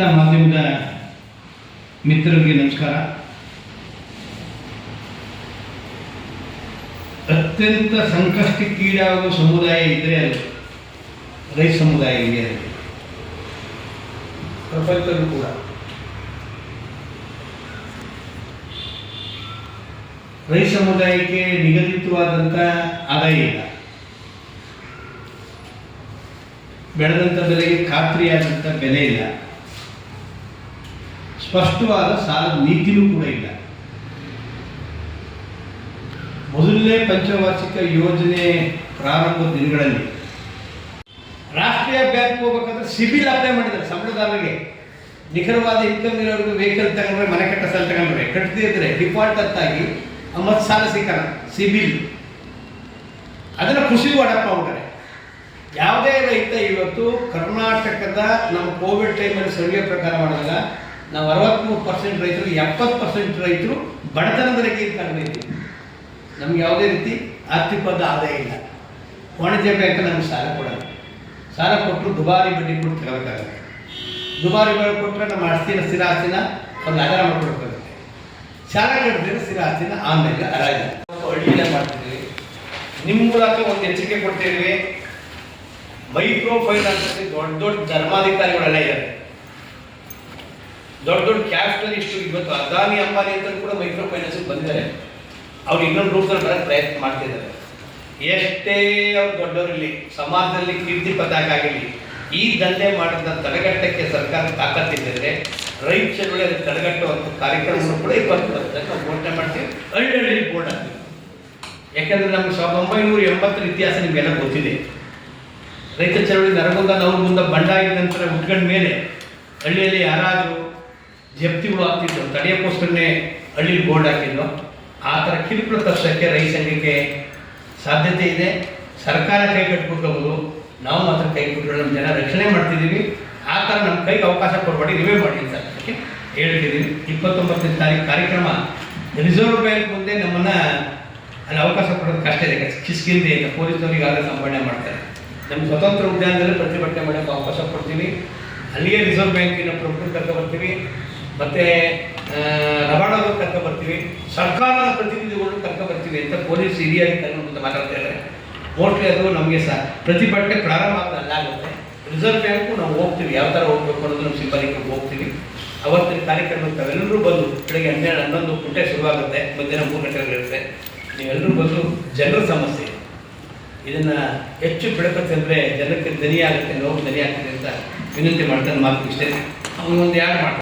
ಎಲ್ಲ ಮಾಧ್ಯಮದ ಮಿತ್ರರಿಗೆ ನಮಸ್ಕಾರ. ಅತ್ಯಂತ ಸಂಕಷ್ಟಕ್ಕೀಡಾಗುವ ಸಮುದಾಯ ಇದ್ರೆ ಅದು ರೈತ ಸಮುದಾಯ ಇಂಡಿಯಾದಲ್ಲಿ ಪ್ರಪಂಚದಲ್ಲೂ ಕೂಡ. ರೈತ ಸಮುದಾಯಕ್ಕೆ ನಿಗದಿತವಾದಂಥ ಆದಾಯ ಇಲ್ಲ. ಬೆಳೆದಂಥ ಬೆಲೆಗೆ ಖಾತ್ರಿಯಾದಂಥ ಬೆಲೆ ಇಲ್ಲ. ಸ್ಪಷ್ಟವಾದ ಸಾಲದ ನೀತಿನೂ ಕೂಡ ಇಲ್ಲ. ಮೊದಲನೇ ಪಂಚವಾರ್ಷಿಕ ಯೋಜನೆ ಪ್ರಾರಂಭ ದಿನಗಳಲ್ಲಿ ರಾಷ್ಟ್ರೀಯ ಬ್ಯಾಂಕ್ ಹೋಗ್ಬೇಕಾದ್ರೆ ಸಿಬಿಲ್ ಅಪ್ಲೈ ಮಾಡಿದ್ದಾರೆ ಸಂಬಳದಾರರಿಗೆ. ನಿಖರವಾದ ಇನ್ಕಮ್ ಇರೋರಿಗೆ ವೆಹಿಕಲ್ ತಗೊಂಡ್ರೆ ಮನೆ ಕಟ್ಟ ಸಾಲ ತಗೊಂಡ್ರೆ ಕಟ್ಟದೇ ಡಿಫಾಲ್ಟ್ ಅಂತಾಗಿ ಮತ್ತೆ ಸಾಲ ಸಿಕ್ಕಲ್ಲ ಸಿಬಿಲ್. ಅದನ್ನು ಖುಷಿ ಅಡಪ್ಪ ಮಾಡ್ತಾರೆ ಯಾವುದೇ ರೈತ ಇವತ್ತು ಕರ್ನಾಟಕದ ನಮ್ಮ ಕೋವಿಡ್ ಟೈಮಲ್ಲಿ ಸರ್ವೆ ಪ್ರಕಾರ ಮಾಡಿದಾಗ ನಾವು ಅರವತ್ತ್ಮೂರು ಪರ್ಸೆಂಟ್ ರೈತರು, ಎಪ್ಪತ್ತು ಪರ್ಸೆಂಟ್ ರೈತರು ಬಡತನದ ರೇಖೆಗೆ ಕಡಿಮೆ ಇದ್ದೀವಿ ನಮ್ಗೆ ಯಾವುದೇ ರೀತಿ ಆರ್ಥಿಕವಾದ ಆದಾಯ ಇಲ್ಲ. ವಾಣಿಜ್ಯ ಬ್ಯಾಂಕ್ ನಮಗೆ ಸಾಲ ಕೊಡಲ್ಲ. ಸಾಲ ಕೊಟ್ಟರು ದುಬಾರಿ ಬಡ್ಡಿ ಕೊಟ್ಟು ತಗೋಬೇಕಾಗುತ್ತೆ. ದುಬಾರಿ ಬಡ್ಡಿ ಕೊಟ್ಟರೆ ನಮ್ಮ ಆಸ್ತಿನ ಸ್ಥಿರ ಆಸ್ತಿನ ಒಂದು ಆಧಾರ ಮಾಡ್ಕೊಡ್ಬೇಕಾಗುತ್ತೆ ಸಾಲ ಕಟ್ಟಿದ್ರೆ ಸ್ಥಿರ ಆಸ್ತಿನ ಆಮೇಲೆ ಅರಾಜ ಹಳ್ಳಿಯಲ್ಲೇ ಮಾಡ್ತಿದ್ದೀವಿ ನಿಮ್ಮ ಮೂಲಕ ಒಂದು ಎಚ್ಚರಿಕೆ ಕೊಡ್ತಿದ್ದೀವಿ ಮೈಕ್ರೋ ಫೈನಾನ್ಸ್ ದೊಡ್ಡ ದೊಡ್ಡ ಧರ್ಮಾಧಿಕಾರಿಗಳೆಲ್ಲ ಇದ್ದಾರೆ. ದೊಡ್ಡ ದೊಡ್ಡ ಕ್ಯಾಪಿಟಲಿಸ್ಟ್ ಇವತ್ತು ಅದಾನಿ ಅಂಬಾನಿ ಅಂತ ಕೂಡ ಮೈಕ್ರೋ ಫೈನಾನ್ಸ್ ಬಂದಿದ್ದಾರೆ. ಅವ್ರು ಇನ್ನೊಂದು ರೂಪದಲ್ಲಿ ಬರೋಕ್ಕೆ ಪ್ರಯತ್ನ ಮಾಡ್ತಿದ್ದಾರೆ ಎಷ್ಟೇ ಅವ್ರು ದೊಡ್ಡವರಿರಲಿ, ಸಮಾಜದಲ್ಲಿ ಕೀರ್ತಿ ಪತಾಕ ಆಗಿರಲಿ, ಈ ದಂಧೆ ಮಾಡಿದ ತಡೆಗಟ್ಟಕ್ಕೆ ಸರ್ಕಾರ ತಾಕತ್ತಿದ್ದರೆ ರೈತ ಚಳುವಳಿ ಅದಕ್ಕೆ ತಡೆಗಟ್ಟುವಂಥ ಕಾರ್ಯಕ್ರಮಗಳು ಕೂಡ ಇವತ್ತು ನಾವು ಘೋಷಣೆ ಮಾಡ್ತೀವಿ. ಹಳ್ಳಿ ಬೋರ್ಡ್ ಹಾಕ್ತೀವಿ. ಯಾಕಂದ್ರೆ ನಮ್ಗೆ ಸಾವಿರದ ಒಂಬೈನೂರ ಎಂಬತ್ತರ ಇತಿಹಾಸ ನಿಮಗೆಲ್ಲ ಗೊತ್ತಿದೆ. ರೈತ ಚಳವಳಿ ನರಗುಂದ ನವಗುಂದ ಬಂಡಾಯ ನಂತರ ಹುಟ್ಕೊಂಡ ಮೇಲೆ ಹಳ್ಳಿಯಲ್ಲಿ ಯಾರಾದರೂ ಜಪ್ತಿಗಳು ಆಗ್ತಿತ್ತು ತಡೆಯೋಕ್ಕೋಸ್ಕರನೇ ಹಳ್ಳಿಲಿ ಬೋರ್ಡ್ ಹಾಕಿದ್ರು. ಆ ಥರ ಕಿರುಕುಳ ತರ್ಸೋಕ್ಕೆ ರೈತ ಸಂಘಕ್ಕೆ ಸಾಧ್ಯತೆ ಇದೆ. ಸರ್ಕಾರ ಕೈ ಕಟ್ಬಿಡ್ಕೋಬೋದು ನಾವು ಮಾತ್ರ ಕೈ ನಮ್ಮ ಜನ ರಕ್ಷಣೆ ಮಾಡ್ತಿದ್ದೀವಿ. ಆ ಥರ ನಮ್ಮ ಕೈಗೆ ಅವಕಾಶ ಕೊಡಬೇಡಿ ನೀವೇ ಮಾಡಿ ಅಂತ ಹೇಳ್ತಿದ್ದೀನಿ. ಇಪ್ಪತ್ತೊಂಬತ್ತನೇ ತಾರೀಕು ಕಾರ್ಯಕ್ರಮ ರಿಸರ್ವ್ ಬ್ಯಾಂಕ್ ಮುಂದೆ ನಮ್ಮನ್ನು ಅಲ್ಲಿ ಅವಕಾಶ ಕೊಡೋದು ಕಷ್ಟ ಇದೆ. ಕಿಸ್ಕಿಂದೆ ಅಂತ ಪೊಲೀಸ್ನವ್ರಿಗೆ ಆಗಲೇ ಸಂಪಾದನೆ ಮಾಡ್ತಾರೆ. ನಮ್ಮ ಸ್ವತಂತ್ರ ಉದ್ಯಾನದಲ್ಲಿ ಪ್ರತಿಭಟನೆ ಮಾಡೋಕ್ಕೆ ಅವಕಾಶ ಕೊಡ್ತೀವಿ. ಅಲ್ಲಿಗೆ ರಿಸರ್ವ್ ಬ್ಯಾಂಕಿನ ಪ್ರಮುಖರು ಕರ್ಕೊಂಡು ಬರ್ತೀವಿ ಮತ್ತು ರವಾಡಾದ್ರು ಕರ್ಕ ಬರ್ತೀವಿ. ಸರ್ಕಾರದ ಪ್ರತಿನಿಧಿಗಳು ಕರ್ಕ ಬರ್ತೀವಿ ಅಂತ ಪೊಲೀಸ್ ಹಿರಿಯ ಮುಂದೆ ಮಾತಾಡ್ತಾ ಇದ್ದಾರೆ ಮೋಸ್ಟ್ಲಿ ಅದು ನಮಗೆ ಸಹ ಪ್ರತಿಭಟನೆ ಪ್ರಾರಂಭ ಆಗುತ್ತೆ. ರಿಸರ್ವ್ ಬ್ಯಾಂಕು ನಾವು ಹೋಗ್ತೀವಿ. ಯಾವ ಥರ ಹೋಗ್ಬೇಕು ಅನ್ನೋದು ನಮ್ಮ ಸಿಬ್ಬಂದಿಗೆ ಹೋಗ್ತೀವಿ. ಅವತ್ತಿನ ಕಾರ್ಯಕ್ರಮ ತಾವೆಲ್ಲರೂ ಬಂದು, ಬೆಳಗ್ಗೆ ಹನ್ನೆರಡು, ಹನ್ನೊಂದು ಗಂಟೆ ಶುರುವಾಗುತ್ತೆ. ಮಧ್ಯಾಹ್ನ ಮೂರು ಗಂಟೆಗಳಿರುತ್ತೆ ನೀವೆಲ್ಲರೂ ಬಂದು ಜನರ ಸಮಸ್ಯೆ. ಇದನ್ನು ಹೆಚ್ಚು ಬೆಳಕತ್ತೆ ಅಂದರೆ ಜನಕ್ಕೆ ದನಿ ಆಗುತ್ತೆ ನೋವು ದನಿ ಆಗ್ತದೆ ಅಂತ ವಿನಂತಿ ಮಾಡ್ತಾನೆ ಮಾತು ಇಷ್ಟೇ. ಅವನೊಂದು ಯಾರು ಮಾಡ್ತಾರೆ?